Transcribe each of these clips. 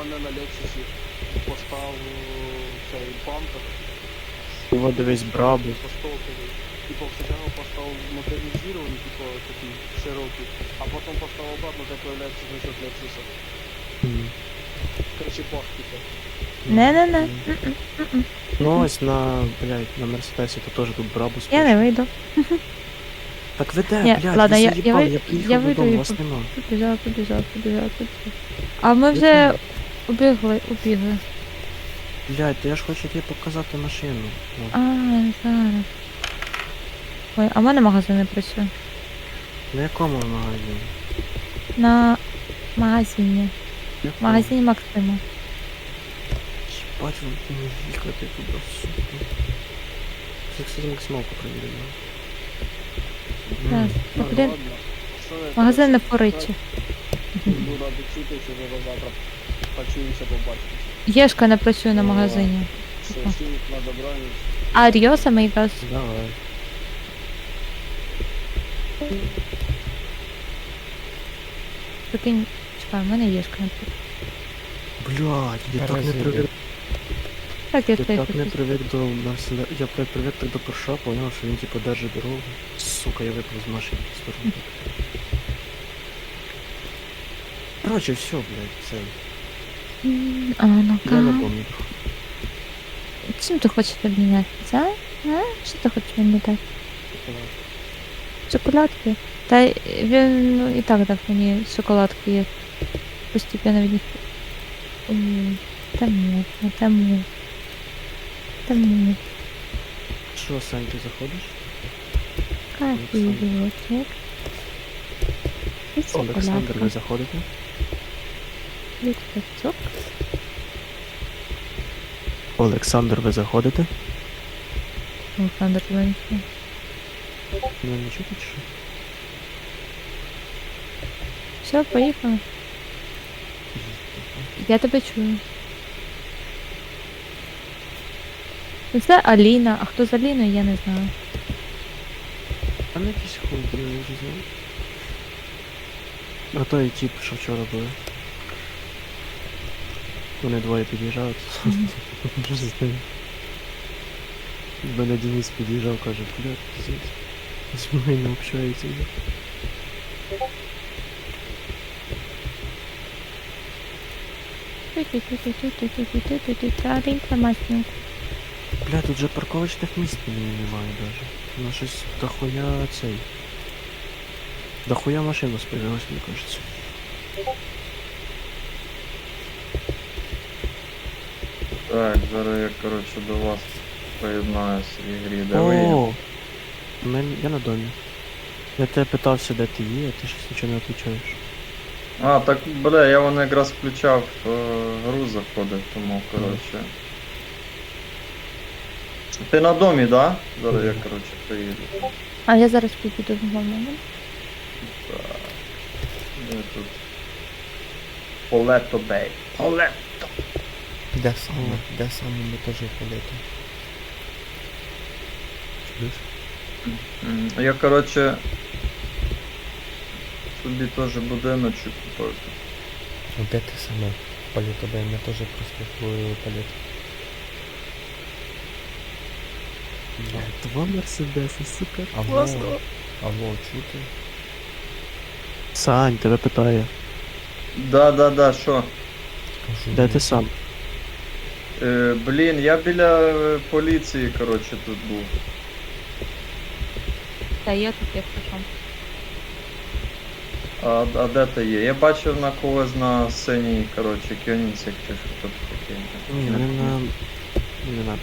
мене на Лексусі постав цей бампер. Його дивись брабу. Типу, спочатку поставив модернізований, типу, такий широкий, а потім поставив обратно, де появляється значок Лексуса. Короче, бах, типу. Не-не-не. Ну ось на, блядь, на Мерседесі то теж тут брабус. Я не вийду. Так веде, Ні, блядь, ладно, я- я заїбали, ви- я приїхав я вийду додому, і вас нема. Побіжав, побіжав, побіжав, побіжав. А ми вже убігли, убігли. Блядь, то я ж хочу тобі показати машину. О, А, зараз. Ой, а в мене магазин не працює. На якому магазині? На магазині. В Якому? магазині Максима. Ебать, ви будете їхати туди, сука. Це, кстати, максималку провірено. Так, ну. Що я, магазин на Форичі. Буду що вже завтра почуємося, побачимося. Єшка не працює на магазині. Все, всім на. А. Давай. Прикинь, чекай, в мене Єшка не працює. Блядь, я так не привик. Так, я Я так не привик до Мерседа. Я при- привик так до Порша, поняв, що він типу держить дорогу. Сука, я випав з машини. Короче, все, блядь, це. М, А Я не ну-ка. помню. Чим ти хочеш обмінятися? А? А? Що ти хочеш обміняти? Шоколадки? Та він ну, і так так мені шоколадки є. Постепенно від них. М, Та можна, та можна. Та можна. Що, Сань, ти заходиш? Кофеечек. І Олександр, ви заходите? Олександр, ви заходите? Олександр Іванович. Ну, не чути, чи що? Все, поїхали. Я тебе чую. Це Аліна, а хто з Аліною, я не знаю. А не якийсь хуй, я вже знаю. А той тип, що вчора були. Вони двоє під'їжджають. Що з ним? До мене Денис під'їжджав, каже, блядь, пиздець. З мною не общається. Треба інформацію. Бля, тут же парковочних місць мені немає даже. Ну щось дохуя цей. Дохуя машину споявилась, мені кажется. Так, зараз я, коротше, до вас приєднаюсь в ігрі, де ви є. О, мен- я на домі. Я тебе питався, де ти є, а ти щось нічого не відповідаєш. А, так, бля, я вон якраз включав е, гру заходив, тому, коротше. Ти на домі, да? Зараз я, коротше, приїду. А я зараз підійду до мами. Де тут? Полето Бей. Полето. Де саме? Де саме ми теж полетим? Чуєш? Я, коротше, собі теж будиночок купив. Ну де ти саме? Політо Б, я теж просто в політ. Два мерседеси, сука. Алло, алло, чути? Сань, тебе питає. Да, да, да, що? Де ну, ти сам? Е, блін, я біля е, поліції, коротше, тут був. Та я тут я прийшов. А, а де ти є? Я бачив на когось на синій, коротше, кьонінцях чи що тут таке. Ні, вони на... Вони на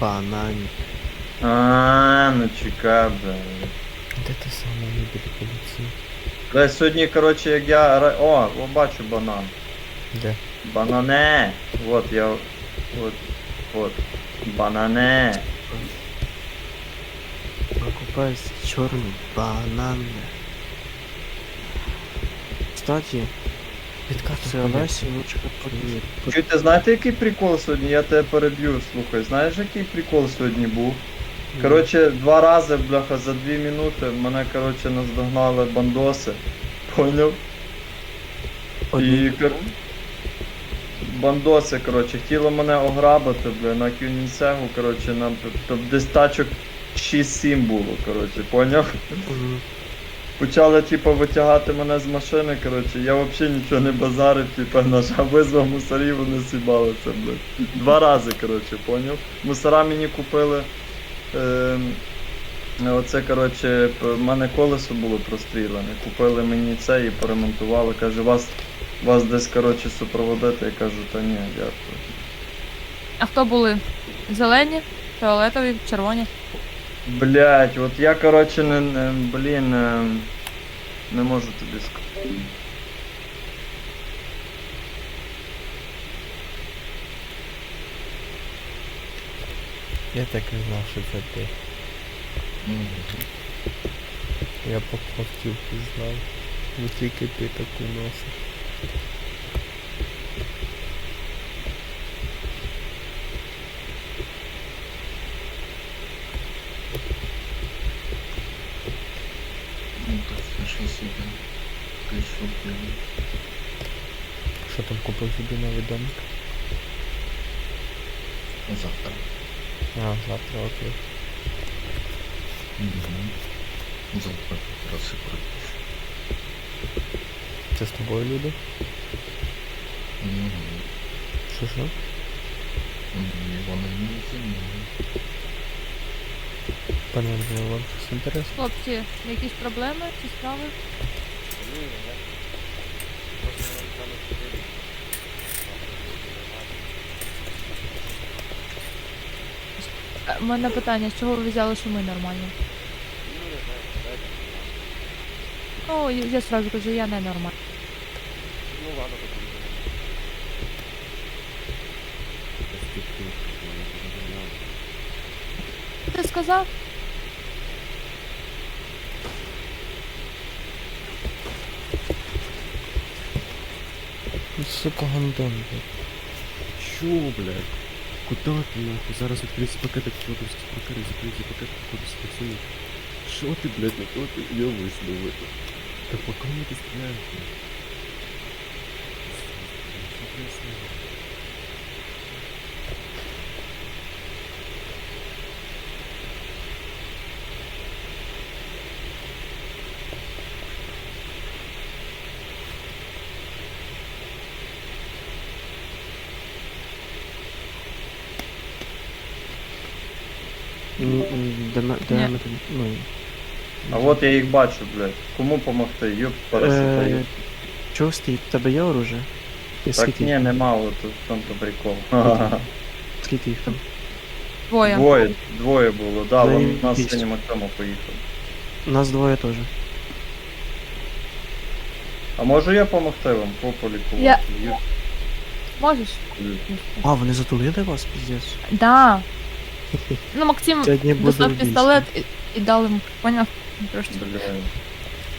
банані. А, ну чекай, бля. Де ти саме ми біля поліції? Бля, сьогодні, коротше, як я. ра- О, о, бачу банан. Де? Банане! Вот я. Вот. Вот. Банане. Покупаюсь чорний банан. Кстати, Підкату це Олесі ручка подвір. Чуєте, знаєте, який прикол сьогодні? Я тебе переб'ю, слухай. Знаєш, який прикол сьогодні був? Коротше, два рази, бляха, за дві минути мене, коротше, наздогнали бандоси. Поняв? І, кор... бандоси, коротше, хотіли мене ограбити, бля, на Кюнінсегу, коротше, на тобто десь тачок 6-7 було, коротше, поняв? Почали, типу, витягати мене з машини, коротше, я взагалі нічого не базарив, типу, нажав, визвав мусорів, вони сібалися, блядь. Два рази, коротше, поняв? Мусора мені купили. Е, оце, коротше, в мене колесо було прострілене. Купили мені це і поремонтували. Каже, вас, вас десь, коротше, супроводити. Я кажу, та ні, дякую. А хто були? Зелені, фіолетові, червоні. Блять, от я, коротше, не, не блін, не, не можу тобі сказати. Я так і знав, що це ти. Я по автівці знав. Ну тільки ти таку носиш. Ну так, прямо. Що там купив собі новий домик? Завтра. А, завтра окей. Угу. Завтра как раз и пропишу. Це з тобою люди? Угу. Що що? Вони не зі мною. Пане Андрію, вам щось інтересно? Хлопці, якісь проблеми чи справи? Е, У мене питання, з чого ви взяли, що ми нормальні? Ну, я я сразу кажу, я не нормальна. Ну ладно, тоді. Ти сказав? Сука, гандон, блядь. Чё, блядь? Куда ты нахуй? Зараз відкриється пакетик фотовських прокарів, закриється пакетик фотовських пацанів. Що ти, блядь, на кого ти йовуєш до это? Та по кому ти стріляєш, блядь? Що ти ясного? Там, ну... А от я їх бачу, блядь. Кому помогти? Юб Е, параситаю. Чого стоїть? У тебе є оружие? Так ні, нема, от в тому то прикол. скільки їх там? Двоє. Двоє, двоє було, да, Ну, вон на є. синьому цьому поїхав. Нас двоє теж. А можу я помогти вам пополікувати? Я- Юб, Можеш? А, вони затулили вас, піздець? Да. Ну, Максим Сьогодні буде достав вбивство. пістолет і, і дав йому. Поняв? Трошки. Блін.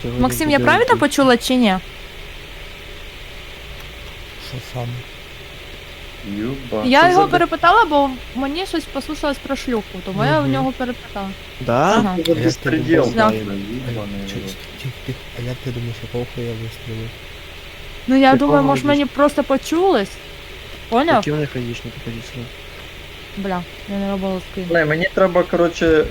Сьогодні Максим, я буде правильно почула чи ні? Що саме? Юба. Я його перепитала, бо мені щось послушалось про шлюху, тому я в Мгм. нього перепитала. Да? Ага. Що за безпреділ? Да. блін, А, їбаний рот. А як ти думаєш, якого хуя вистрілив? Ну я думаю, може мені просто почулось. Поняв? Які вони хаїшники, покажіть сюди. Бля, я не робила скин. Не, мені треба, коротше,